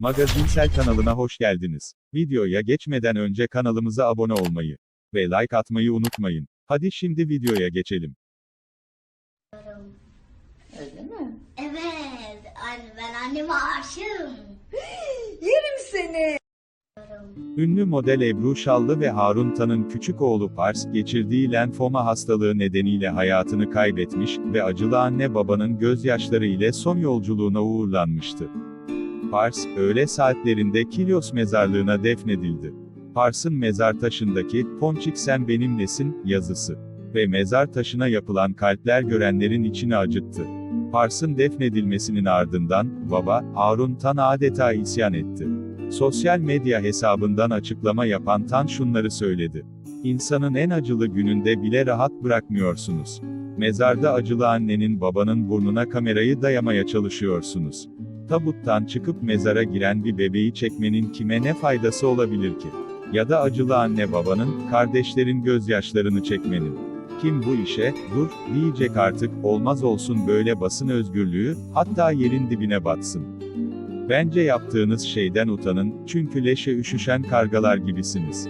Magazinsel kanalına hoş geldiniz. Videoya geçmeden önce kanalımıza abone olmayı ve like atmayı unutmayın. Hadi şimdi videoya geçelim. Öyle mi? Evet, anne ben anneme aşığım. Yerim seni. Ünlü model Ebru Şallı ve Harun Tan'ın küçük oğlu Pars, geçirdiği lenfoma hastalığı nedeniyle hayatını kaybetmiş ve acılı anne babanın gözyaşları ile son yolculuğuna uğurlanmıştı. Pars, öğle saatlerinde Kilios mezarlığına defnedildi. Pars'ın mezar taşındaki, Ponçik sen benimlesin, yazısı ve mezar taşına yapılan kalpler görenlerin içini acıttı. Pars'ın defnedilmesinin ardından, baba, Harun Tan adeta isyan etti. Sosyal medya hesabından açıklama yapan Tan şunları söyledi. İnsanın en acılı gününde bile rahat bırakmıyorsunuz. Mezarda acılı annenin babanın burnuna kamerayı dayamaya çalışıyorsunuz. Tabuttan çıkıp mezara giren bir bebeği çekmenin kime ne faydası olabilir ki? Ya da acılı anne babanın, kardeşlerin gözyaşlarını çekmenin. Kim bu işe, dur, diyecek artık, olmaz olsun böyle basın özgürlüğü, hatta yerin dibine batsın. Bence yaptığınız şeyden utanın, çünkü leşe üşüşen kargalar gibisiniz.